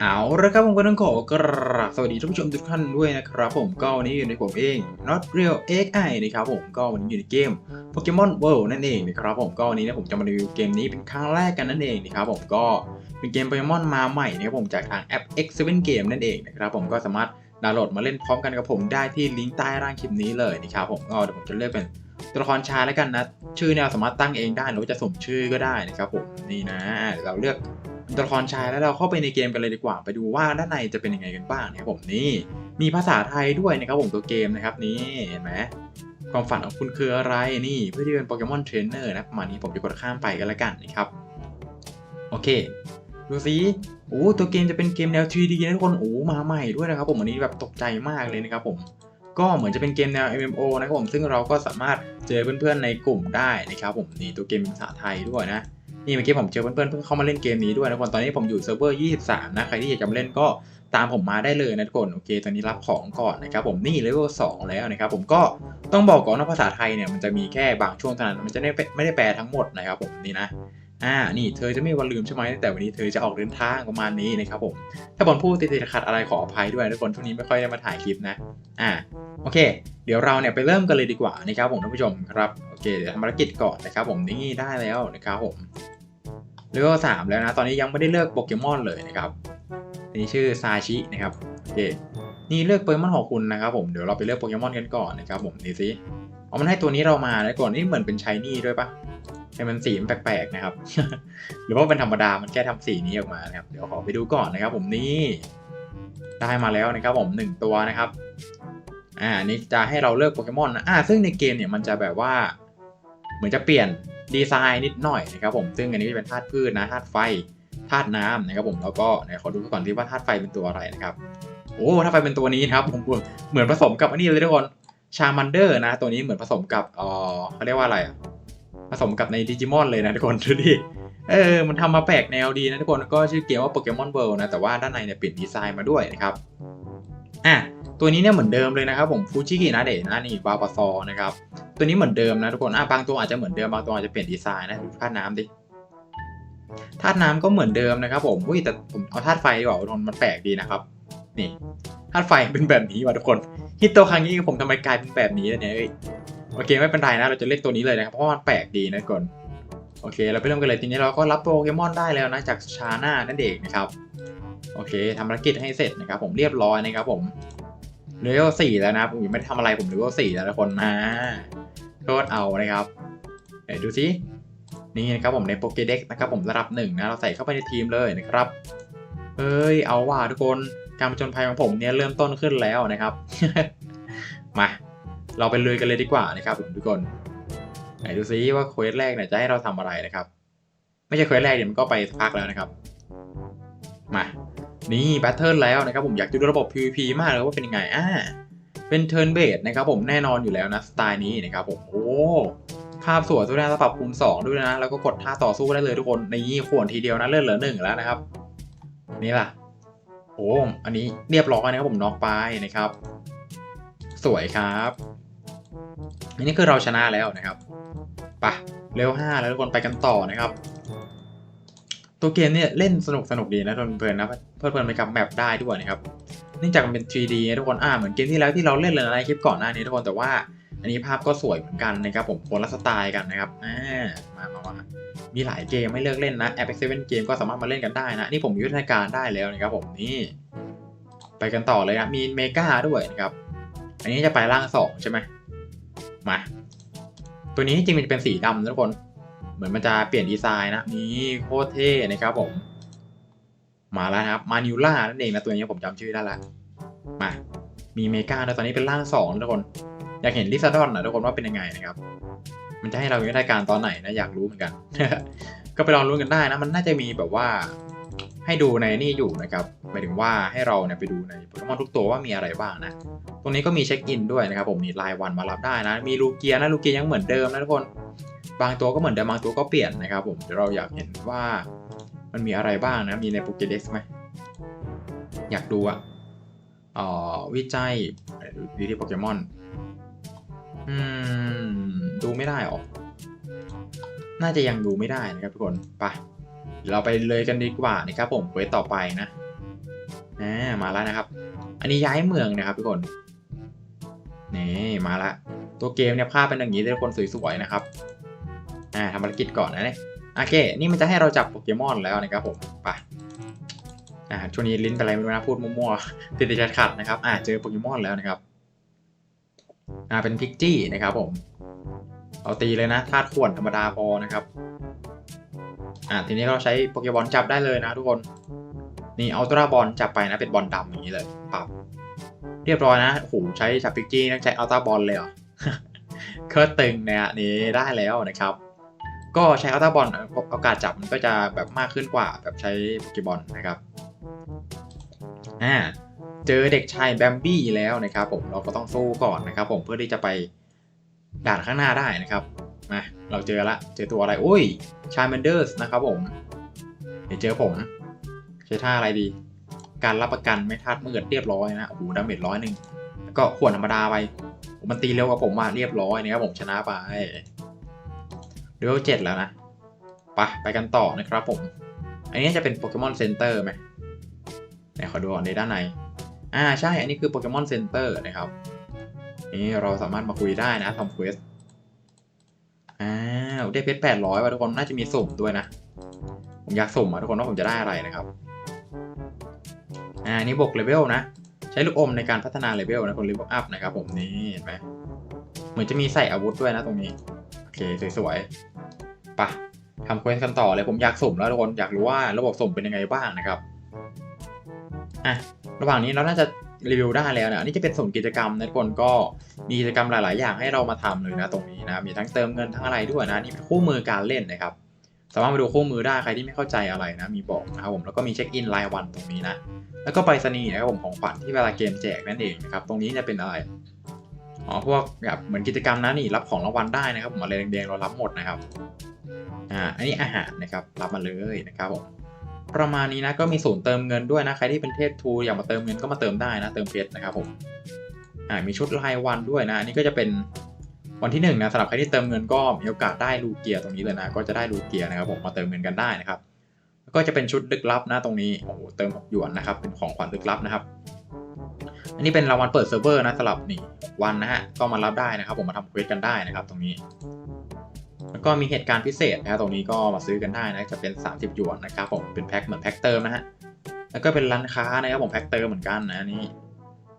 เอาละครับผมก็ต้องขอกราบสวัสดีท่านผู้ชมทุกท่านด้วยนะครับผมก็วันนี้อยู่ในผมเอง Not Real XI นะครับผมก็วันนี้อยู่ในเกม Pokemon World นั่นเองนะครับผมก็วันนี้นะผมจะมารีวิวเกมนี้เป็นครั้งแรกกันนั่นเองนะครับผมก็เป็นเกม Pokemon มาใหม่นะครับผมจากทางแอป X7 Game นั่นเองนะครับผมก็สามารถดาวน์โหลดมาเล่นพร้อมกันกับผมได้ที่ลิงก์ใต้ล่างคลิปนี้เลยนะครับผมก็เดี๋ยวผมจะเลือกเป็น ตัวละครชายแล้วกันนะ ชื่อเนี่ยเราสามารถตั้งเองได้หรือว่าจะสมชื่อก็ได้นะครับผมนี่นะเดี๋ยวเราเลือกตัวละครชายแล้วเราเข้าไปในเกมกันเลยดีกว่า ไปดูว่าด้านในจะเป็นยังไงกันบ้างนะครับผมนี่มีภาษาไทยด้วยนะครับผมตัวเกมนะครับนี่เห็นไหมความฝันของคุณคืออะไรนี่เพื่อที่เป็นโปเกมอนเทรนเนอร์นะประมาณนี้ผมจะกดข้ามไปกันแล้วกันนะครับโอเคดูสิโอ้ตัวเกมจะเป็นเกมแนว 3D นะทุกคนโอ้มาใหม่ด้วยนะครับผมอันนี้แบบตกใจมากเลยนะครับผม ก็เหมือนจะเป็นเกมแนว MMO นะครับผม ซึ่งเราก็สามารถเจอเพื่อนๆในกลุ่มได้นะครับผม นี่ตัวเกมภาษาไทยด้วยนะ นี่เมื่อกี้ผมเจอเพื่อนๆเพิ่งเข้ามาเล่นเกมนี้ด้วยนะทุกคน ตอนนี้ผมอยู่เซิร์ฟเวอร์ 23 นะ ใครที่อยากจะมาเล่นก็ตามผมมาได้เลยนะทุกคน โอเค ตอนนี้รับของก่อนนะครับผม นี่เลเวล 2 แล้วนะครับผม ก็ต้องบอกก่อนว่าภาษาไทยเนี่ยมันจะมีแค่บางช่วงเท่านั้น มันจะไม่ไม่ได้แปลทั้งหมดนะครับผม นี่นะ อ่า นี่เธอจะไม่วันลืมใช่ไหมแต่วันนี้เธอจะออกเดินทางประมาณนี้นะครับผม ถ้าบอลพูดติดขัดอะไรขออภัยด้วยนะทุกคนช่วงนี้ไม่ค่อยได้มาถ่ายคลิปนะ อ่า โอเค เดี๋ยวเราเนี่ยไปเริ่มกันเลยดีกว่านะครับผมท่านผู้ชมครับ โอเค เดี๋ยวทำภารกิจก่อนนะครับผมนี่ได้แล้วนะครับผมเลเวลสามแล้วนะ ตอนนี้ยังไม่ได้เลือกโปเกมอนเลยนะครับนนี้ชื่อซาชินะครับ โอเค นี่เลือกโปเกมอนของคุณนะครับผม เดี๋ยวเราไปเลือกโปเกมอนกันก่อนนะครับผม นี่สิเอามันให้ตัวนี้เรามาแล้วก่อน นี่เหมือนเป็นชายนี่ด้วยปะ แต่มันสีมันแปลกๆนะครับ หรือว่าเป็นธรรมดามันแค่ทำสีนี้ออกมานะครับ เดี๋ยวขอไปดูก่อนนะครับ ผมนี่ได้มาแล้วนะครับ ผมหนึ่งตัวนะครับอ่านี่จะให้เราเลือกโปเกมอนนะอ่าซึ่งในเกมเนี่ยมันจะแบบว่า เหมือนจะเปลี่ยนดีไซน์นิดหน่อยนะครับ ผมซึ่งอันนี้เป็นธาตุพืชนะธาตุไฟธาตุน้ำนะครับ ผมแล้วก็ขอดูก่อนที่ว่าธาตุไฟเป็นตัวอะไรนะครับโอ้ธาตุไฟเป็นตัวนี้นะครับผมเหมือนผสมกับอันนี้เลยทุกคนชามันเดอร์นะ ตัวนี้เหมือนผสมกับเออเขาเรียกว่าอะไรอะ ผสมกับในดิจิมอนเลยนะทุกคนดูดิเออ มันทำมาแปลกแนวดีนะทุกคนก็ชื่อเกมว่าโปเกมอนเวิลด์นะ แต่ว่าด้านในเนี่ยเปลี่ยนดีไซน์มาด้วยนะครับ อะ ตัวนี้เนี่ยเหมือนเดิมเลยนะครับผมฟูจิกินะเดะนะนี่บาปาซอนะครับ ตัวนี้เหมือนเดิมนะทุกคน อะ บางตัวอาจจะเหมือนเดิม บางตัวอาจจะเปลี่ยนดีไซน์นะดูธาตุน้ำดิ ธาตุน้ำก็เหมือนเดิมนะครับผม อุ้ยแต่ผมเอาธาตุไฟดีกว่าทุกคนมันแปลกดีนะครับ นี่ ธาตุไฟเป็นแบบนี้ว่ะทุกคนฮิตโตครั้งนี้ผมทำไมกลายเป็นแบบนี้ล่ะเนี่ยเอ้ย โอเคไม่เป็นไรนะ เราจะเลือกตัวนี้เลยนะครับ เพราะว่ามันแปลกดีนะทุกคนโอเค เราไปเริ่มกันเลยทีนี้เราก็รับโปเกมอนได้แล้วนะจากชาน่านั่นเองนะครับ โอเคทำภารกิจให้เสร็จนะครับ ผมเรียบร้อยนะครับผมเลเวลสี่แล้วนะผมยังไม่ทำอะไรผมเลเวลสี่แล้วทุกคนมาโทษเอานะครับไหนดูสินี่นะครับผมในโปเกเด็กนะครับผมระดับหนึ่งนะเราใส่เข้าไปในทีมเลยนะครับเอ้ยเอาว่าทุกคนการผจญภัยของผมเนี่ยเริ่มต้นขึ้นแล้วนะครับ มา เราไปลุยกันเลยดีกว่านะครับผมทุกคนไหนดูซิว่าเควสแรกเนี่ยจะให้เราทำอะไรนะครับ ไม่ใช่เควสแรกเดี๋ยวมันก็ไปสักพักแล้วนะครับ มา นี่แบทเทิลแล้วนะครับผมอยากดูระบบ PVP มากเลยว่าเป็นยังไงอ่าเป็นเทิร์นเบสนะครับผมแน่นอนอยู่แล้วนะสไตล์นี้นะครับผมโอ้ภาพสวยด้านปรับคูณ2ด้วยนะ แล้วก็กดท่าต่อสู้ได้เลยทุกคนนี่ขวนทีเดียวนะเลื่อนเหลือหนึ่งแล้วนะครับ นี่ล่ะโอ้อันนี้เรียบร้อยนะครับผมน็อกไปนะครับ สวยครับ อันนี้คือเราชนะแล้วนะครับปะเร็ว5แล้วทุกคนไปกันต่อนะครับ ตัวเกมเนี่ยเล่นสนุกสนุกดีนะทุกเพลินๆนะเพลิดเพลินไปกับแมปได้ด้วยนะครับเนื่องจากมันเป็น 3D นะทุกคนอ่าเหมือนเกมที่แล้วที่เราเล่นเลยในคลิปก่อนหน้านี้ทุกคนแต่ว่าอันนี้ภาพก็สวยเหมือนกันนะครับผมคนละสไตล์กันนะครับอ่ามามามามีหลายเกมให้เลือกเล่นนะแอป X7 เกมก็สามารถมาเล่นกันได้นะนี่ผมยุทธการได้แล้วนะครับผมนี่ไปกันต่อเลยนะมีเมกาด้วยนะครับอันนี้จะไปร่างสองใช่ไหม มา ตัวนี้จริงๆมันจะเป็นสีดำนะทุกคน เหมือนมันจะเปลี่ยนดีไซน์นะ นี่โคตรเท่นะครับผม มาแล้วนะครับ มานิวล่านั่นเองนะตัวนี้ผมจำชื่อได้ละ มา มีเมกาแล้วตอนนี้เป็นร่างสองนะทุกคน อยากเห็นลิซาดอนนะทุกคนว่าเป็นยังไงนะครับ มันจะให้เราอยู่ในการตอนไหนนะอยากรู้เหมือนกัน ก็ไปลองรู้นกันได้นะ มันน่าจะมีแบบว่า ให้ดูในนี่อยู่นะครับหมายถึงว่าให้เราเนี่ยไปดูในโปเกมอนทุกตัวว่ามีอะไรบ้างนะ ตรงนี้ก็มีเช็คอินด้วยนะครับผมนี่รายวันมารับได้นะ มีลูเกียนะลูเกียยังเหมือนเดิมนะทุกคน บางตัวก็เหมือนเดิมบางตัวก็เปลี่ยนนะครับผมเดี๋ยวเราอยากเห็นว่ามันมีอะไรบ้างนะ มีในโปเกเด็กไหม อยากดูอะออวิจัยดีที่โปเกมอน อืม ดูไม่ได้หรอ น่าจะยังดูไม่ได้นะครับทุกคน ไป เราไปเลยกันดีกว่านะครับผมเควสต่อไปนะอ่ามาแล้วนะครับ อันนี้ย้ายเมืองนะครับทุกคนนี่มาละตัวเกมเนี่ยภาพเป็นอย่างนี้เลยทุกคนสวยๆนะครับอ่าทำภารกิจก่อนนะเนี่ยโอเค นี่มันจะให้เราจับโปเกมอนแล้วนะครับผมไปอ่าช่วงนี้ลิ้นเป็นอะไรไม่รู้นะพูดมั่วๆติดๆขัดๆนะครับอ่าเจอโปเกมอนแล้วนะครับอ่าเป็นพิกจี้นะครับผม เอาตีเลยนะธาตุขวนธรรมดาพอนะครับ อ่าทีนี้เราใช้โปเกมอนจับได้เลยนะทุกคน นี่อัลตร้าบอลจับไปนะเป็นบอลดำอย่างนี้เลยปรับเรียบร้อยนะโอ้โหใช้จับพิกจี้ต้องใช้อัลตร้าบอลเลยเหรอเครื่องตึงเนี่ยนี่ได้แล้วนะครับ ก็ใช้อัลตร้าบอลโอกาสจับมันก็จะแบบมากขึ้นกว่าแบบใช้โปเกบอลนะครับอ่าเจอเด็กชายแบมบี้แล้วนะครับผมเราก็ต้องสู้ก่อนนะครับผมเพื่อที่จะไปด่านข้างหน้าได้นะครับ มาเราเจอละ เจอตัวอะไร โอ้ยชายแมนเดอร์สนะครับผม เดี๋ยวเจอผม ใช้ท่าอะไรดี การรับประกันไม่ทาดมืดเรียบร้อยนะ โอ้โหดาเมจร้อยหนึ่งแล้วก็ขวดธรรมดาไป มันตีเร็วกว่าผมมาเรียบร้อยนะครับผมชนะไปเลเวลเจ็ดแล้วนะไปไปกันต่อนะครับผม อันนี้จะเป็นโปเกมอนเซ็นเตอร์ไหมไหนขอดูก่อนในด้านใน อ่าใช่ อันนี้คือโปเกมอนเซ็นเตอร์นะครับ นี่เราสามารถมาคุยได้นะทำเควส อ้าวได้เพชรแปดร้อยว่ะทุกคนน่าจะมีสุ่มด้วยนะ ผมอยากสุ่มอะทุกคนว่าผมจะได้อะไรนะครับ อ่านี่บวกเลเวลนะ ใช้ลูกอมในการพัฒนาเลเวลนะคนเลเวลอัพนะครับผมนี่เห็นไหมเหมือนจะมีใส่อาวุธด้วยนะตรงนี้ โอเคสวยๆปะทำเควสกันต่อเลยผมอยากสุ่มแล้วทุกคนอยากรู้ว่าระบบสุ่มเป็นยังไงบ้างนะครับอะระหว่างนี้เราน่าจะ รีวิวได้แล้วนะนี่จะเป็นส่วนกิจกรรมนะทุกคนก็มีกิจกรรมหลาย ๆ อย่างให้เรามาทำเลยนะตรงนี้นะมีทั้งเติมเงินทั้งอะไรด้วยนะนี่เป็นคู่มือการเล่นนะครับสามารถมาดูคู่มือได้ใครที่ไม่เข้าใจอะไรนะมีบอกนะครับผมแล้วก็มีเช็คอินรายวันตรงนี้นะแล้วก็ไปรษณีนะครับผมของขวัญที่เวลาเกมแจกนั่นเองนะครับตรงนี้จะเป็นอะไรอ๋อพวกแบบเหมือนกิจกรรมนะนี่รับของรางวัลได้นะครับผมอะไรแดงๆเรารับหมดนะครับอ่าอันนี้อาหารนะครับรับมาเลยนะครับผม ประมาณนี้นะก็มีศูนย์เติมเงินด้วยนะใครที่เป็นเทพทูอยากมาเติมเงินก็มาเติมได้นะเติมเพชรนะครับผมอ่ามีชุดรายวันด้วยนะอันนี้ก็จะเป็นวันที่หนึ่งนะสำหรับใครที่เติมเงินก็มีโอกาสได้ลูเกียร์ตรงนี้เลยนะ ก็จะได้ลูเกียร์นะครับผมมาเติมเงินกันได้นะครับแล้วก็จะเป็นชุดลึกลับนะตรงนี้โอ้โหเติมหยวนนะครับเป็นของขวัญลึกลับนะครับ อันนี้เป็นรางวัลเปิดเซิร์ฟเวอร์นะสำหรับนี่วันนะฮะก็มารับได้นะครับ ผมมาทำเควสกันได้นะครับ ตรงนี้ แล้วก็มีเหตุการณ์พิเศษนะตรงนี้ก็มาซื้อกันได้นะจะเป็น 30หยวนนะครับผมเป็นแพ็คเหมือนแพ็คเติมนะฮะแล้วก็เป็นร้านค้านะครับผมแพ็คเติมเหมือนกันนะนนี้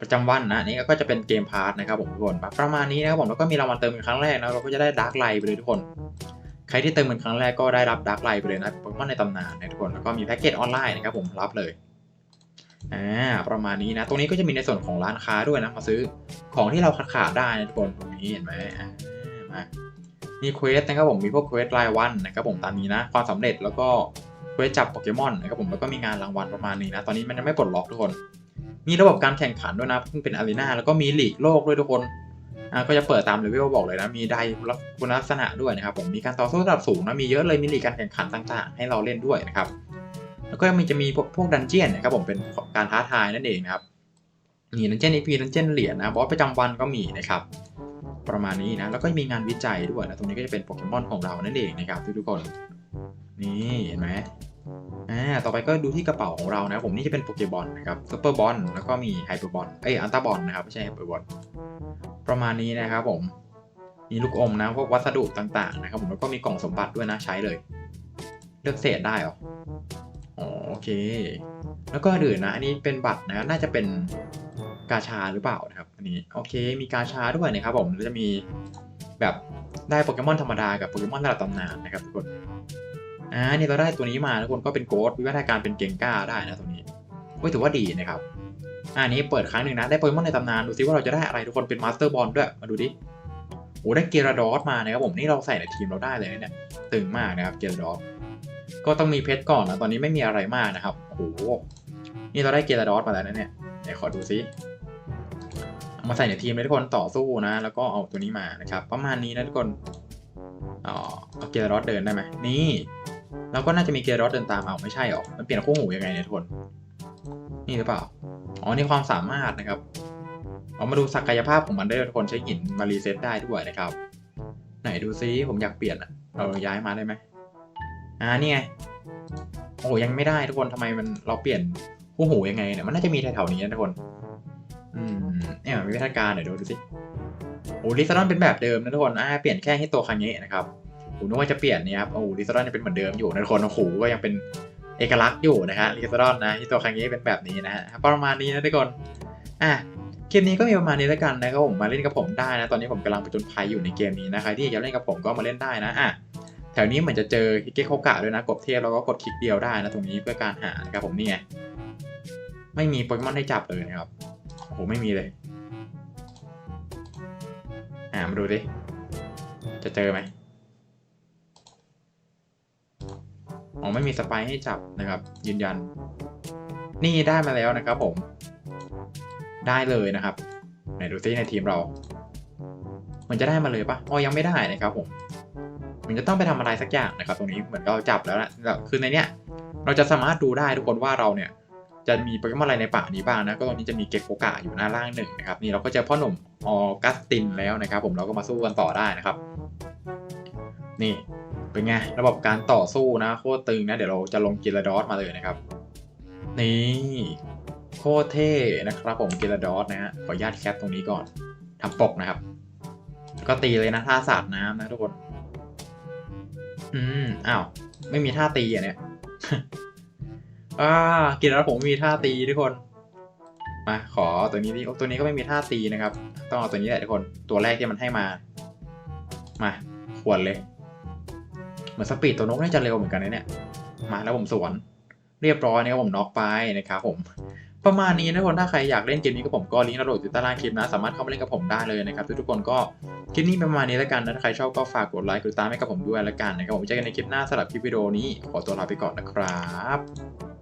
ประจำวันนะนี่ก็จะเป็นเกมพาร์ทนะครับผมทุกคนประมาณนี้นะครับผมแล้วก็มีรางวัลเติมเป็นครั้งแรกนะเราก็จะได้ดาร์กไลท์ไปเลยทุกคนใครที่เติมเป็นครั้งแรกก็ได้รับดาร์กไลท์ไปเลยนะโปเกมอนในตำนานนะทุกคนแล้วก็มีแพ็กเกจออนไลน์นะครับผมรับเลยอ่าประมาณนี้นะตรงนี้ก็จะมีในส่วนของร้านค้าด้วยนะมาซื้อของที่เราขาดขาดได้นะทุกคนตรงนี้เห็นไหมอ่ามา มีเควสนะครับผมมีพวกเควสรายวันนะครับผมตามนี้นะ ความสำเร็จแล้วก็เควสจับโปเกมอนนะครับผมแล้วก็มีงานรางวัลประมาณนี้นะ ตอนนี้มันยังไม่ปลดล็อกทุกคน มีระบบการแข่งขันด้วยนะเพิ่งเป็นอารีนาแล้วก็มีลีกโลกด้วยทุกคนอ่าก็จะเปิดตามเลเวลบอกเลยนะ มีไดคุณลักษณะด้วยนะครับผมมีการต่อสู้ระดับสูงนะมีเยอะเลยมีลีกการแข่งขันต่างๆ ให้เราเล่นด้วยนะครับแล้วก็มีจะมีพวกพวกดันเจียนนะครับผมเป็นการท้าทายนั่นเองนะครับมีดันเจียนอีพีดันเจียนเหรียญนะบอสประจำวันก็มีนะครับ ประมาณนี้นะ แล้วก็มีงานวิจัยด้วยนะตรงนี้ก็จะเป็นโปเกมอนของเรานั่นเองนะครับทุกๆคน นี่เห็นไหมอ่าต่อไปก็ดูที่กระเป๋าของเรานะผมนี่จะเป็นโปเกบอลนะครับซูเปอร์บอลแล้วก็มีไฮเปอร์บอลเอ้ยอัลตร้าบอลนะครับไม่ใช่ไฮเปอร์บอลประมาณนี้นะครับผมมีลูกอมนะพวกวัสดุต่าง ๆ นะครับผมแล้วก็มีกล่องสมบัติด้วยนะใช้เลย เลือกเศษได้เหรออ๋อโอเค แล้วก็อื่นนะอันนี้เป็นบัตรนะน่าจะเป็นกาชาหรือเปล่านะครับอั นี้โอเค มีกาชาด้วยนะครับผมแล้วจะมีแบบได้โปเกมอนธรรมดากับโปเกมอนระดับตำนานนะครับทุกคนอ่านี่เราได้ตัวนี้มาทุกคนก็เป็นโกดวิวัฒนาการเป็นเกงก้าได้นะตรงนี้เฮ้ยถือว่าดีนะครับอ่านี้เปิดครั้งหนึ่งนะได้โปเกมอนในตำนานดูซิว่าเราจะได้อะไรทุกคนเป็นมาสเตอร์บอลด้วยมาดูดิโอ้ได้เกราดอสมานะครับผมนี่เราใส่ในทีมเราได้เลยเนี่ยตึงมากนะครับเกราดอสก็ต้องมีเพชรก่อนนะตอนนี้ไม่มีอะไรมากนะครับโอ้โหนี่เราได้เกราดอสมาแล้วนะเนี่ยเดี๋ยวขอดูซิ มาใส่ในทีมเลยทุกคนต่อสู้นะ แล้วก็เอาตัวนี้มานะครับ ประมาณนี้นะทุกคนอ๋อเอาเกียร์รอดเดินได้ไหมนี่เราก็น่าจะมีเกียร์รอดเดินตามเอาไม่ใช่หรอมันเปลี่ยนคู่หูยังไงเนี่ยทุกคนนี่หรือเปล่าอ๋อนี่ความสามารถนะครับเอามาดูศักยภาพของมันได้ทุกคนใช้หินมารีเซ็ตได้ด้วยนะครับ ไหนดูซิผมอยากเปลี่ยนอะเราย้ายมาได้ไหมอ่านี่ไงโอ้ยังไม่ได้ทุกคนทำไมมันเราเปลี่ยนคู่หูยังไงเนี่ยมันน่าจะมีแถวๆนี้นะทุกคน เนี่ยมีวิธีการเดี๋ยวดูดูสิโอ้ลิซาดอนเป็นแบบเดิมนะทุกคนอ่าเปลี่ยนแค่ให้ตัวคังเงะนะครับผมนึกว่าจะเปลี่ยนเนี่ยครับโอ้ลิซาดอนยังเป็นเหมือนเดิมอยู่นะทุกคนโอ้โหก็ยังเป็นเอกลักษณ์อยู่นะฮะลิซาดอนนะที่ตัวคังเงะเป็นแบบนี้นะฮะประมาณนี้นะทุกคนอะเกมนี้ก็มีประมาณนี้แล้วกันนะครับผมมาเล่นกับผมได้นะตอนนี้ผมกำลังไปจนภัยอยู่ในเกมนี้นะใครที่อยากเล่นกับผมก็มาเล่นได้นะอะแถวนี้เหมือนจะเจอฮิเกะโคกะด้วยนะกบเทพแล้วก็กดคลิกเดียวได้นะตรงนี้เพื่อการหานะครับผมนี่ไงไม่มีโปเกมอนให้จับเลยนะครับ โอ้โหไม่มีเลย อ่ามาดูดิ จะเจอไหมอ๋อไม่มีสไปายให้จับนะครับ ยืนยัน นี่ได้มาแล้วนะครับผม ได้เลยนะครับไหนดูซิในทีมเรา มันจะได้มาเลยปะอ๋อยังไม่ได้นะครับผม มันจะต้องไปทำอะไรสักอย่างนะครับ ตรงนี้เหมือนเราจับแล้วนะแล้วคือในเนี้ยเราจะสามารถดูได้ทุกคนว่าเราเนี่ย จะมีโปเกมอนอะไรในป่านี้บ้างนะ ก็ตรงนี้จะมีเกกโกกะอยู่หน้าล่างหนึ่งนะครับ นี่เราก็เจอพ่อหนุ่มออกัสตินแล้วนะครับ ผมเราก็มาสู้กันต่อได้นะครับ นี่เป็นไงระบบการต่อสู้นะโคตรตึงนะเดี๋ยวเราจะลงกิลดอสมาเลยนะครับ นี่โคตรเท่นะครับผมกิลดอสนะฮะขออนุญาตแคปตรงนี้ก่อนทำปกนะครับ ก็ตีเลยนะท่าสาดน้ำนะทุกคน อืมอ้าวไม่มีท่าตีอะเนี่ย อ่ากินแล้วผมมีท่าตีทุกคน มาขอตัวนี้ดิโอ้ตัวนี้ก็ไม่มีท่าตีนะครับ ต้องเอาตัวนี้แหละทุกคน ตัวแรกที่มันให้มา มาขวนเลย เหมือนสปีดตัวนกน่าจะเร็วเหมือนกันนะเนี่ย มาแล้วผมสวน เรียบร้อยนะครับผมน็อกไปนะครับผม ประมาณนี้นะทุกคน ถ้าใครอยากเล่นเกมนี้กับผมก็ลิงก์เราโหลดอยู่ใต้ล่างคลิปนะ สามารถเข้ามาเล่นกับผมได้เลยนะครับทุกๆคนก็คลิปนี้ประมาณนี้แล้วกันนะถ้าใครชอบก็ฝากกดไลค์กดติดตามให้กับผมด้วยแล้วกันนะครับผมเจอกันในคลิปหน้าสำหรับคลิปวิดีโอนี้ขอตัวลาไปก่อนนะครับ